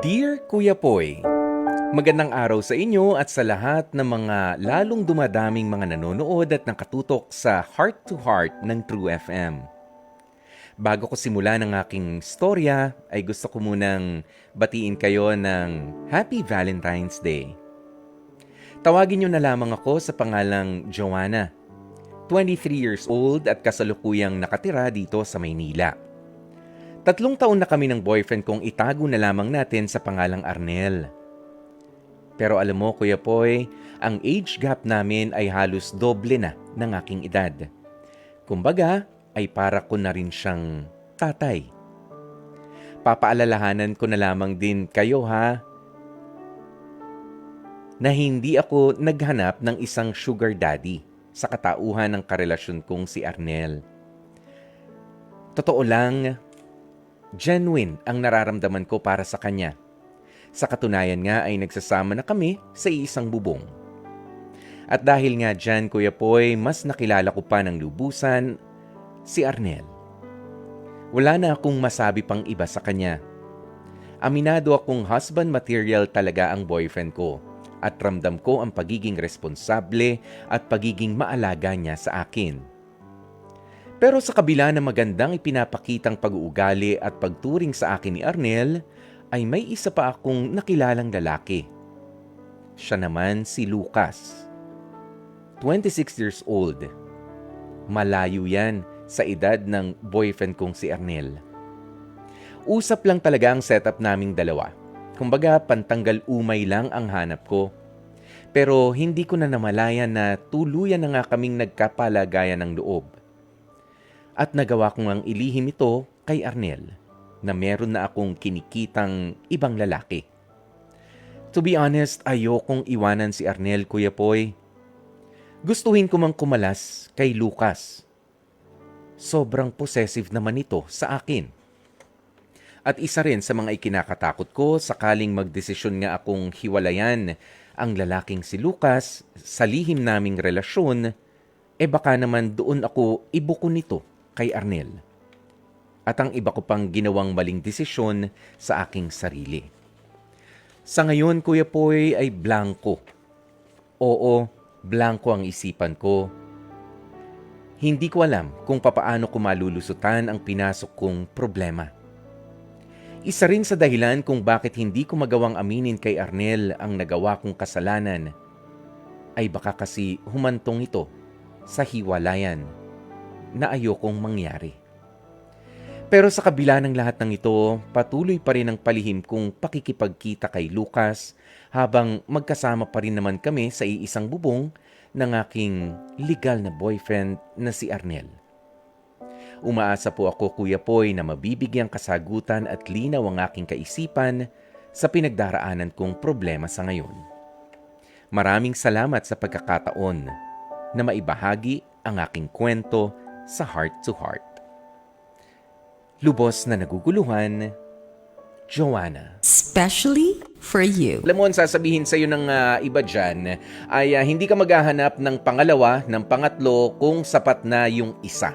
Dear Kuya Poy, Magandang araw sa inyo at sa lahat ng mga lalong dumadaming mga nanonood at nakatutok sa Heart to Heart ng True FM. Bago ko simulan ang aking storya, ay gusto ko munang batiin kayo ng Happy Valentine's Day. Tawagin niyo na lamang ako sa pangalang Joanna, 23 years old at kasalukuyang nakatira dito sa Maynila. Tatlong taon na kami ng boyfriend kong itago na lamang natin sa pangalang Arnel. Pero alam mo, Kuya Poy, ang age gap namin ay halos doble na ng aking edad. Kumbaga, ay para ko na rin siyang tatay. Papaalalahanan ko na lamang din kayo ha, na hindi ako naghanap ng isang sugar daddy sa katauhan ng karelasyon kong si Arnel. Totoo lang, genuine ang nararamdaman ko para sa kanya. Sa katunayan nga ay nagsasama na kami sa isang bubong. At dahil nga dyan, Kuya Poy, mas nakilala ko pa ng lubusan si Arnel. Wala na akong masabi pang iba sa kanya. Aminado akong husband material talaga ang boyfriend ko at ramdam ko ang pagiging responsable at pagiging maalaga niya sa akin. Pero sa kabila ng magandang ipinapakitang pag-uugali at pagturing sa akin ni Arnel, ay may isa pa akong nakilalang lalaki. Siya naman si Lucas. 26 years old. Malayo yan sa edad ng boyfriend kong si Arnel. Usap lang talaga ang setup naming dalawa. Kumbaga, pantanggal umay lang ang hanap ko. Pero hindi ko na namalayan na tuluyan na nga kaming nagkapalagayan ng loob. At nagawa ko ngang ilihim ito kay Arnel na meron na akong kinikitang ibang lalaki. To be honest, ayokong iwanan si Arnel, Kuya Poy. Gustuhin ko mang kumalas kay Lucas. Sobrang possessive naman ito sa akin. At isa rin sa mga ikinakatakot ko sakaling magdesisyon nga akong hiwalayan ang lalaking si Lucas sa lihim naming relasyon, eh baka naman doon ako ibuko nito kay Arnel at ang iba ko pang ginawang maling desisyon sa aking sarili. Sa ngayon, Kuya Poy, ay blanco. Oo, blanco ang isipan ko. Hindi ko alam kung papaano ko malulusutan ang pinasok kong problema. Isa rin sa dahilan kung bakit hindi ko magawang aminin kay Arnel ang nagawa kong kasalanan ay baka kasi humantong ito sa hiwalayan na ayokong mangyari. Pero sa kabila ng lahat ng ito, patuloy pa rin ang palihim kong pakikipagkita kay Lucas habang magkasama pa rin naman kami sa iisang bubong ng aking legal na boyfriend na si Arnel. Umaasa po ako Kuya Poy na mabibigyang kasagutan at linaw ang aking kaisipan sa pinagdaraanan kong problema sa ngayon. Maraming salamat sa pagkakataon na maibahagi ang aking kwento sa Heart to Heart. Lubos na naguguluhan, Joanna. Especially for you. Alam mo, ang sasabihin sa'yo ng ah, iba dyan ay ah, hindi ka maghahanap ng pangalawa, ng pangatlo kung sapat na yung isa.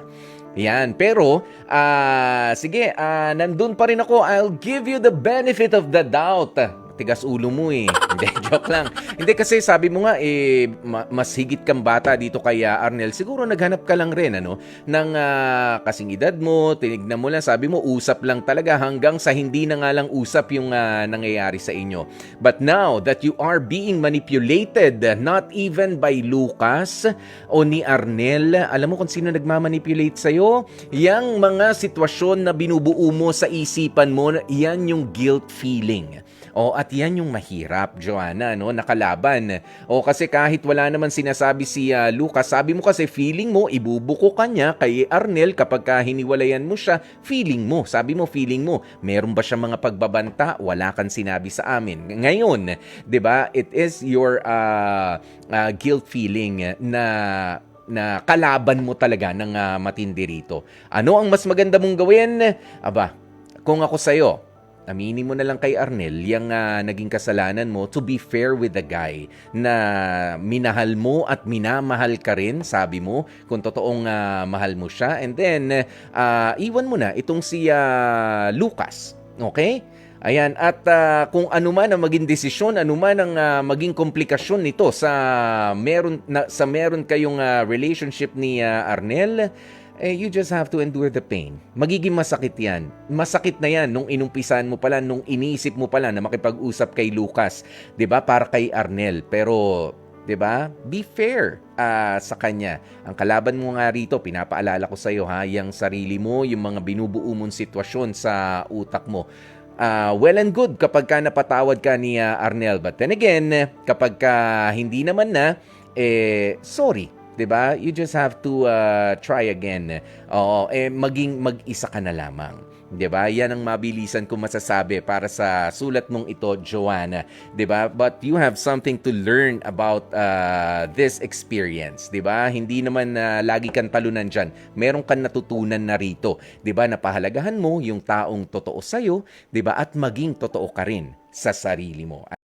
Yan. Pero, ah, sige, ah, nandun pa rin ako. I'll give you the benefit of the doubt. Tigas ulo mo eh. Hindi, joke lang. Hindi kasi sabi mo nga, eh, ma- mas higit kang bata dito kay ah, Arnel. Siguro naghanap ka lang rin, ano, ng ah, kasing edad mo, tinignan mo lang, sabi mo, usap lang talaga hanggang sa hindi na nga lang usap yung ah, nangyayari sa inyo. But now that you are being manipulated, not even by Lucas o ni Arnel, alam mo kung sino nagmamanipulate sa'yo? Yang mga sitwasyon na binubuo mo sa isipan mo, yan yung guilt feeling. O at yan yung mahirap, Joanna, no? Nakalaban. O kasi kahit wala naman sinasabi si ah, Lucas, sabi mo kasi feeling mo, ibubuko ka niya kay Arnel kapag ka hiniwalayan mo siya, feeling mo, sabi mo feeling mo, meron ba siya mga pagbabanta? Wala kang sinabi sa amin. Ngayon, 'di ba? It is your ah, ah, guilt feeling na na kalaban mo talaga ng ah, matindi rito. Ano ang mas maganda mong gawin? Aba, kung ako sa'yo, aminin mo na lang kay Arnel yung ah, naging kasalanan mo to be fair with the guy na minahal mo at minamahal ka rin, sabi mo, kung totoong ah, mahal mo siya. And then, ah, iwan mo na itong si ah, Lucas. Okay? Ayan, at ah, kung ano man ang maging desisyon, ano man ang ah, maging komplikasyon nito sa meron na, sa meron kayong ah, relationship ni ah, Arnel, eh, you just have to endure the pain. Magiging masakit yan. Masakit na yan nung inumpisan mo pala, nung iniisip mo pala na makipag-usap kay Lucas, 'di ba para kay Arnel. Pero 'di ba? Be fair ah, sa kanya. Ang kalaban mo nga rito, pinapaalala ko sa iyo ha, yung sarili mo, yung mga binubuo mong sitwasyon sa utak mo. Ah, well and good kapag ka napatawad ka ni ah, Arnel. But then again, kapag ka hindi naman na, eh, sorry. 'Di ba? You just have to uh, try again. Oo, eh maging mag-isa ka na lamang. 'Di ba? Yan ang mabilisan ko masasabi para sa sulat mong ito, Joanna. 'Di ba? But you have something to learn about uh, this experience, 'di ba? Hindi naman na lagi kang talunan diyan. Meron kang natutunan na rito, 'di ba? Napahalagahan mo yung taong totoo sa 'di ba? At maging totoo ka rin sa sarili mo.